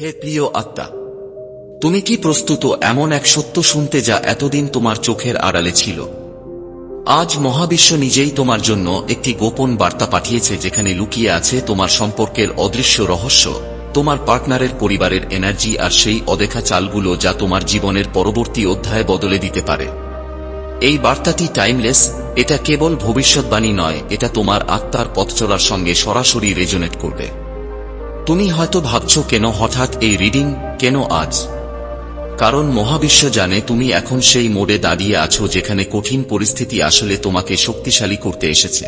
হে প্রিয় আত্মা, তুমি কি প্রস্তুত এমন এক সত্য শুনতে যা এতদিন তোমার চোখের আড়ালে ছিল? আজ মহাবিশ্ব নিজেই তোমার জন্য একটি গোপন বার্তা পাঠিয়েছে যেখানে লুকিয়ে আছে তোমার সম্পর্কের অদৃশ্য রহস্য, তোমার পার্টনারের পরিবারের এনার্জি আর সেই অদেখা চালগুলো যা তোমার জীবনের পরবর্তী অধ্যায় বদলে দিতে পারে। এই বার্তাটি টাইমলেস, এটা কেবল ভবিষ্যৎবাণী নয়, এটা তোমার আত্মার পথ চলার সঙ্গে সরাসরি রেজোনেট করবে। তুমি হয়তো ভাবছ কেন হঠাৎ এই রিডিং, কেন আজ? কারণ মহাবিশ্ব জানে তুমি এখন সেই মোড়ে দাঁড়িয়ে আছো যেখানে কঠিন পরিস্থিতি আসলে তোমাকে শক্তিশালী করতে এসেছে।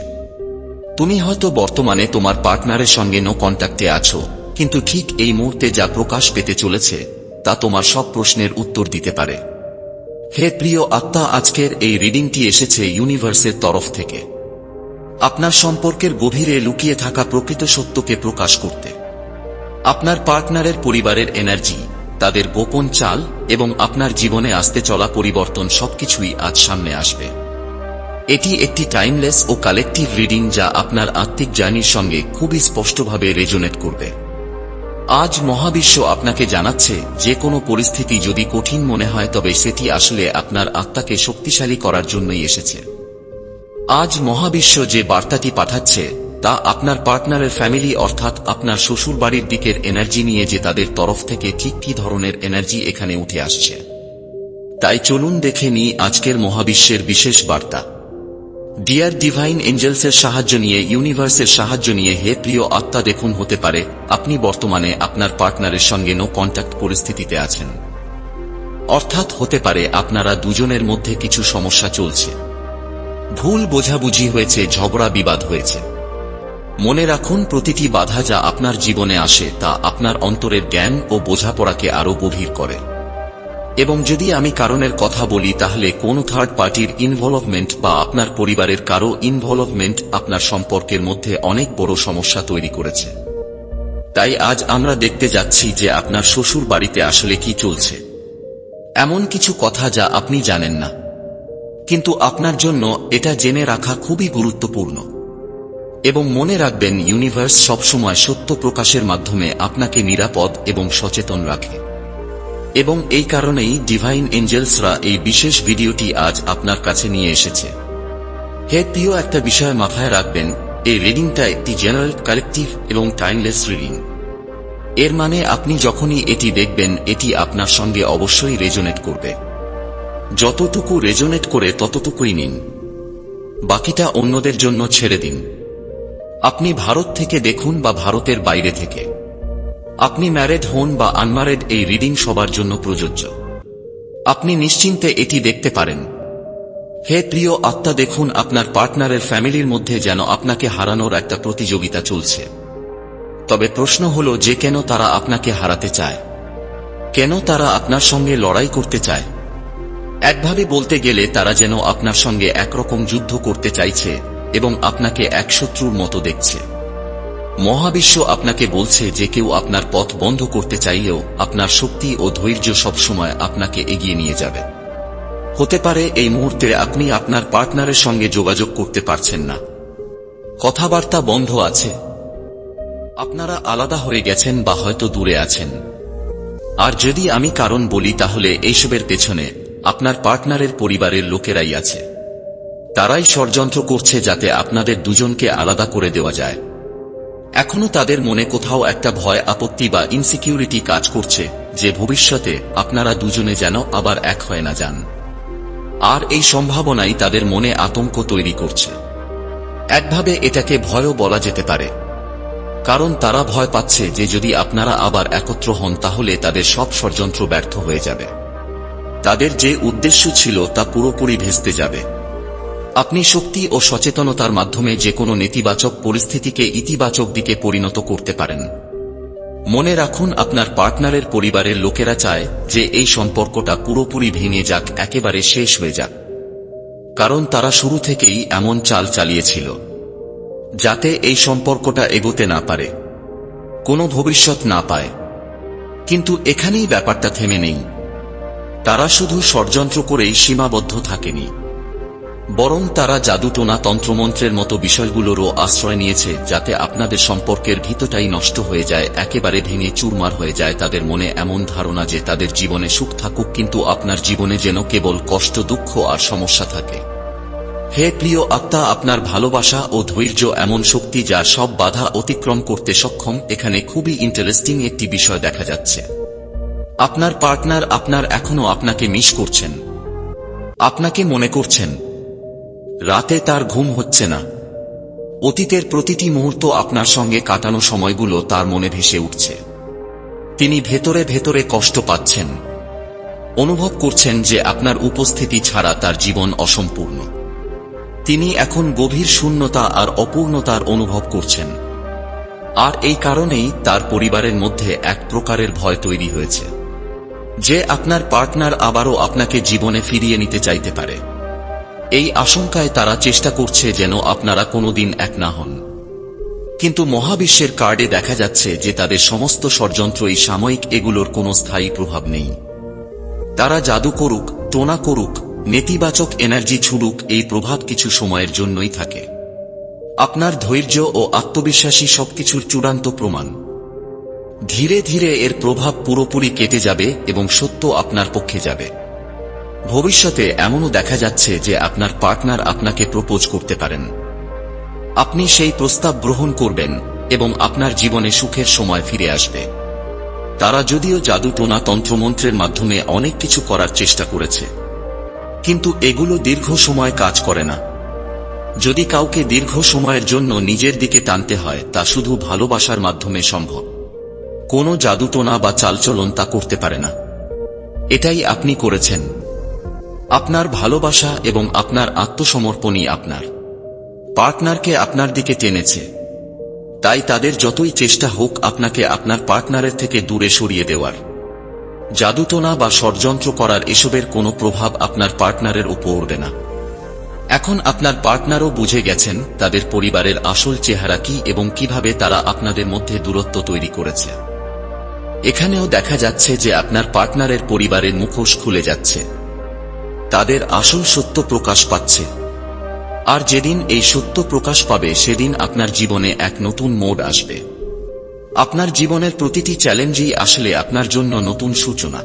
তুমি হয়তো বর্তমানে তোমার পার্টনারের সঙ্গে নো কন্ট্যাক্টে আছো, কিন্তু ঠিক এই মুহূর্তে যা প্রকাশ পেতে চলেছে, তা তোমার সব প্রশ্নের উত্তর দিতে পারে। হে প্রিয় আত্মা, আজকের এই রিডিংটি এসেছে ইউনিভার্সের তরফ থেকে। আপনার সম্পর্কের গভীরে লুকিয়ে থাকা প্রকৃত সত্যকে প্রকাশ করতে। আপনার পার্টনারের পরিবারের এনার্জি, তাদের গোপন চাল এবং আপনার জীবনে আসতে চলা পরিবর্তন সবকিছুই আজ সামনে আসবে। এটি একটি টাইমলেস ও কালেকটিভ রিডিং যা আপনার আত্মিক জার্নির সঙ্গে খুবই স্পষ্টভাবে রেজোনেট করবে। আজ মহাবিশ্ব আপনাকে জানাচ্ছে, যে কোনো পরিস্থিতি যদি কঠিন মনে হয় তবে সেটি আসলে আপনার আত্মাকে শক্তিশালী করার জন্যই এসেছে। আজ মহাবিশ্ব যে বার্তাটি পাঠাচ্ছে তা আপনার পার্টনারের ফ্যামিলি অর্থাৎ আপনার শ্বশুর বাড়ির দিকের এনার্জি নিয়ে যে তাদের তরফ থেকে ঠিক কী ধরনের এনার্জি এখানে উঠে আসছে। তাই চলুন দেখে নিই আজকের মহাবিশ্বের বিশেষ বার্তা। ডিয়ার ডিভাইন এঞ্জেলসের সাহায্য নিয়ে ইউনিভার্সের সাহায্য নিয়ে, হে প্রিয় আত্মা, দেখুন হতে পারে, আপনি বর্তমানে আপনার পার্টনারের সঙ্গে নো কন্ট্যাক্ট পরিস্থিতিতে আছেন। অর্থাৎ হতে পারে আপনারা দুজনের মধ্যে কিছু সমস্যা চলছে। ভুল বোঝাবুঝি হয়েছে, ঝগড়া বিবাদ হয়েছে। মনে রাখুন, প্রতিটি বাধা যা আপনার জীবনে আসে তা আপনার অন্তরের জ্ঞান ও বোঝাপড়াকে আরও গভীর করে। এবং যদি আমি কারণের কথা বলি, তাহলে কোন থার্ড পার্টির ইনভলভমেন্ট বা আপনার পরিবারের কারও ইনভলভমেন্ট আপনার সম্পর্কের মধ্যে অনেক বড় সমস্যা তৈরি করেছে। তাই আজ আমরা দেখতে যাচ্ছি যে আপনার শ্বশুর বাড়িতে আসলে কি চলছে। এমন কিছু কথা যা আপনি জানেন না। কিন্তু আপনার জন্য এটা জেনে রাখা খুবই গুরুত্বপূর্ণ। এবং মনে রাখবেন ইউনিভার্স সবসময় সত্য প্রকাশের মাধ্যমে আপনাকে নিরাপদ এবং সচেতন রাখে। এবং এই কারণেই ডিভাইন এঞ্জেলসরা এই বিশেষ ভিডিওটি আজ আপনার কাছে নিয়ে এসেছে। হে প্রিয়, একটা বিষয় মাথায় রাখবেন, এই রিডিংটা একটি জেনারেল কালেকটিভ এবং টাইমলেস রিডিং এর মানে আপনি যখনই এটি দেখবেন, এটি আপনার সঙ্গে অবশ্যই রেজোনেট করবে। যতটুকু রেজোনেট করে ততটুকুই নিন। বাকিটা অন্যদের জন্য ছেড়ে দিন। আপনি ভারত থেকে দেখুন বা ভারতের বাইরে থেকে। আপনি ম্যারেড হন বা আনম্যারেড এই রিডিং সবার জন্য প্রযোজ্য। আপনি নিশ্চিন্তে এটি দেখতে পারেন। হে প্রিয় আত্মা, দেখুন আপনার পার্টনারের ফ্যামিলির মধ্যে যেন আপনাকে হারানোর একটা প্রতিযোগিতা চলছে। তবে প্রশ্ন হল যে কেন তারা আপনাকে হারাতে চায়? কেন তারা আপনার সঙ্গে লড়াই করতে চায়? একভাবে বলতে গেলে তারা যেন আপনার সঙ্গে একরকম যুদ্ধ করতে চাইছে এবং আপনাকে এক শত্রুর মতো দেখছে। মহাবিশ্ব আপনাকে বলছে যে কেউ আপনার পথ বন্ধ করতে চাইলেও আপনার শক্তি ও ধৈর্য সবসময় আপনাকে এগিয়ে নিয়ে যাবে। হতে পারে এই মুহূর্তে আপনি আপনার পার্টনারের সঙ্গে যোগাযোগ করতে পারছেন না। কথাবার্তা বন্ধ আছে। আপনারা আলাদা হয়ে গেছেন বা হয়তো দূরে আছেন। আর যদি আমি কারণ বলি তাহলে এইসবের পেছনে আপনার পার্টনারের পরিবারের লোকেরাই আছে। তারাই ষড়যন্ত্র করছে যাতে আপনাদের দুজনকে আলাদা করে দেওয়া যায়। এখনও তাদের মনে কোথাও একটা ভয়, আপত্তি বা ইনসিকিউরিটি কাজ করছে যে ভবিষ্যতে আপনারা দুজনে যেন আবার এক হয়ে না যান। আর এই সম্ভাবনাই তাদের মনে আতঙ্ক তৈরি করছে। একভাবে এটাকে ভয়ও বলা যেতে পারে। কারণ তারা ভয় পাচ্ছে যে যদি আপনারা আবার একত্র হন তাহলে তাদের সব ষড়যন্ত্র ব্যর্থ হয়ে যাবে। তাদের যে উদ্দেশ্য ছিল তা পুরোপুরি ভেস্তে যাবে। আপনি শক্তি ও সচেতনতার মাধ্যমে যে কোনো নেতিবাচক পরিস্থিতিকে ইতিবাচক দিকে পরিণত করতে পারেন। মনে রাখুন, আপনার পার্টনারের পরিবারের লোকেরা চায় যে এই সম্পর্কটা পুরোপুরি ভেঙে যাক, একেবারে শেষ হয়ে যাক। কারণ তারা শুরু থেকেই এমন চাল চালিয়েছিল, যাতে এই সম্পর্কটা এগোতে না পারে, কোনো ভবিষ্যৎ না পায়। কিন্তু এখানেই ব্যাপারটা থেমে নেই। তারা শুধু ষড়যন্ত্র করেই সীমাবদ্ধ থাকেনি। বরং তারা জাদুটোনা তন্ত্রমন্ত্রের মতো বিষয়গুলোরও আশ্রয় নিয়েছে, যাতে আপনাদের সম্পর্কের ভিতটাই নষ্ট হয়ে যায়, একেবারে ভেঙে চুরমার হয়ে যায় তাদের মনে এমন ধারণা যে তাদের জীবনে সুখ থাকুক, কিন্তু আপনার জীবনে যেন কেবল কষ্ট, দুঃখ আর সমস্যা থাকে। হে প্রিয় আত্মা, আপনার ভালোবাসা ও ধৈর্য এমন শক্তি যা সব বাধা অতিক্রম করতে সক্ষম, এখানে খুবই ইন্টারেস্টিং একটি বিষয় দেখা যাচ্ছে। আপনার পার্টনার আপনার এখনও আপনাকে মিস করছেন। আপনাকে মনে করছেন। রাতে তার ঘুম হচ্ছে না। অতীতের প্রতিটি মুহূর্ত আপনার সঙ্গে কাটানো সময়গুলো তার মনে ভেসে উঠছে। তিনি ভেতরে ভেতরে কষ্ট পাচ্ছেন। অনুভব করছেন যে আপনার উপস্থিতি ছাড়া তার জীবন অসম্পূর্ণ। তিনি এখন গভীর শূন্যতা আর অপূর্ণতার অনুভব করছেন। আর এই কারণেই তার পরিবারের মধ্যে এক প্রকারের ভয় তৈরি হয়েছে। যে আপনার পার্টনার আবারও আপনাকে জীবনে ফিরিয়ে নিতে চাইতে পারে। এই আশঙ্কায় তারা চেষ্টা করছে যেন আপনারা কোনোদিন এক না হন। কিন্তু মহাবিশ্বের কার্ডে দেখা যাচ্ছে যে তাদের সমস্ত ষড়যন্ত্রই সাময়িক এগুলোর কোনো স্থায়ী প্রভাব নেই। তারা জাদু করুক, টোনা করুক, নেতিবাচক এনার্জি ছুড়ুক, এই প্রভাব কিছু সময়ের জন্যই থাকে। আপনার ধৈর্য ও আত্মবিশ্বাসী সবকিছুর চূড়ান্ত প্রমাণ। ধীরে ধীরে এর প্রভাব পুরোপুরি কেটে যাবে এবং সত্য আপনার পক্ষে যাবে। ভবিষ্যতে এমনও দেখা যাচ্ছে যে আপনার পার্টনার আপনাকে প্রপোজ করতে পারেন। আপনি সেই প্রস্তাব গ্রহণ করবেন এবং আপনার জীবনে সুখের সময় ফিরে আসবে। তারা যদিও জাদু টোনা তন্ত্রমন্ত্রের মাধ্যমে অনেক কিছু করার চেষ্টা করেছে। কিন্তু এগুলো দীর্ঘ সময় কাজ করে না। যদি কাউকে দীর্ঘ সময়ের জন্য নিজের দিকে টানতে হয়, তা শুধু ভালোবাসার মাধ্যমে সম্ভব। কোনো জাদুটোনা বা চালচলন তা করতে পারে না। এটাই আপনি করেছেন। আপনার ভালোবাসা এবং আপনার আত্মসমর্পণই আপনার। পার্টনারকে আপনার দিকে টেনেছে। তাই তাদের যতই চেষ্টা হোক আপনাকে আপনার পার্টনারের থেকে দূরে সরিয়ে দেওয়ার। জাদুটোনা বা ষড়যন্ত্র করার এসবের কোনো প্রভাব আপনার পার্টনারের উপর না। এখন আপনার পার্টনারও বুঝে গেছেন তাদের পরিবারের আসল চেহারা কি এবং কীভাবে তারা আপনাদের মধ্যে দূরত্ব তৈরি করেছে। এখানেও দেখা যাচ্ছে যে আপনার পার্টনারের পরিবারের মুখোশ খুলে যাচ্ছে। তাদের আসল সত্য প্রকাশ পাচ্ছে। আর যেদিন এই সত্য প্রকাশ পাবে, সেদিন আপনার জীবনে এক নতুন মোড আসবে। আপনার জীবনের প্রতিটি চ্যালেঞ্জই আসলে আপনার জন্য নতুন সূচনা।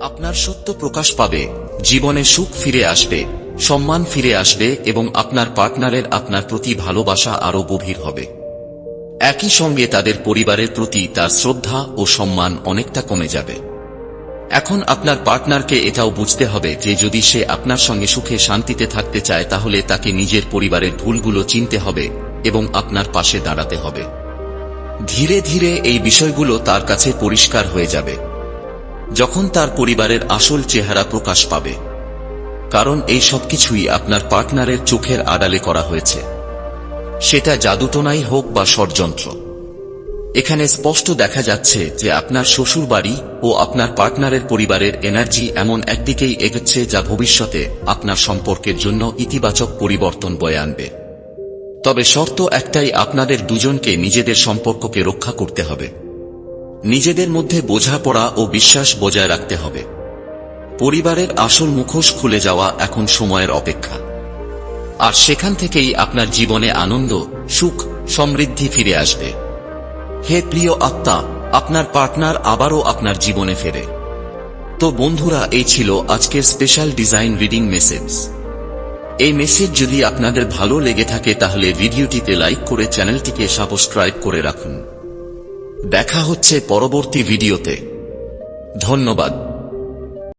আপনার সত্য প্রকাশ পাবে, জীবনে সুখ ফিরে আসবে, সম্মান ফিরে আসবে এবং আপনার পার্টনারের আপনার প্রতি ভালোবাসা আরও গভীর হবে। একই সঙ্গে তাদের পরিবারের প্রতি তার শ্রদ্ধা ও সম্মান অনেকটা কমে যাবে। এখন আপনার পার্টনারকে এটাও বুঝতে হবে যে যদি সে আপনার সঙ্গে সুখে শান্তিতে থাকতে চায়, তাহলে তাকে নিজের পরিবারের ভুলগুলো চিনতে হবে এবং আপনার পাশে দাঁড়াতে হবে। ধীরে ধীরে এই বিষয়গুলো তার কাছে পরিষ্কার হয়ে যাবে। যখন তার পরিবারের আসল চেহারা প্রকাশ পাবে। কারণ এই সবকিছুই আপনার পার্টনারের চোখের আড়ালে করা হয়েছে। সেটা জাদুটোনাই হোক বা ষড়যন্ত্র। এখানে স্পষ্ট দেখা যাচ্ছে যে আপনার শ্বশুর বাড়ি ও আপনার পার্টনারের পরিবারের এনার্জি এমন একদিকেই এগোচ্ছে যা ভবিষ্যতে আপনার সম্পর্কের জন্য ইতিবাচক পরিবর্তন বয়ে আনবে। তবে শর্ত একটাই আপনাদের দুজনকে নিজেদের সম্পর্ককে রক্ষা করতে হবে। নিজেদের মধ্যে বোঝাপড়া ও বিশ্বাস বজায় রাখতে হবে। পরিবারের আসল মুখোশ খুলে যাওয়া এখন সময়ের অপেক্ষা। আর সেখান থেকেই আপনার জীবনে আনন্দ, সুখ, সমৃদ্ধি ফিরে আসবে। হে প্রিয় আত্মা, আপনার পার্টনার আবারও আপনার জীবনে ফেরে। তো বন্ধুরা, এই ছিল আজকের স্পেশাল ডিজাইন রিডিং মেসেজ এই মেসেজ যদি আপনাদের ভালো লেগে থাকে, তাহলে ভিডিওটিতে লাইক করে চ্যানেলটিকে সাবস্ক্রাইব করে রাখুন। দেখা হচ্ছে পরবর্তী ভিডিওতে। ধন্যবাদ।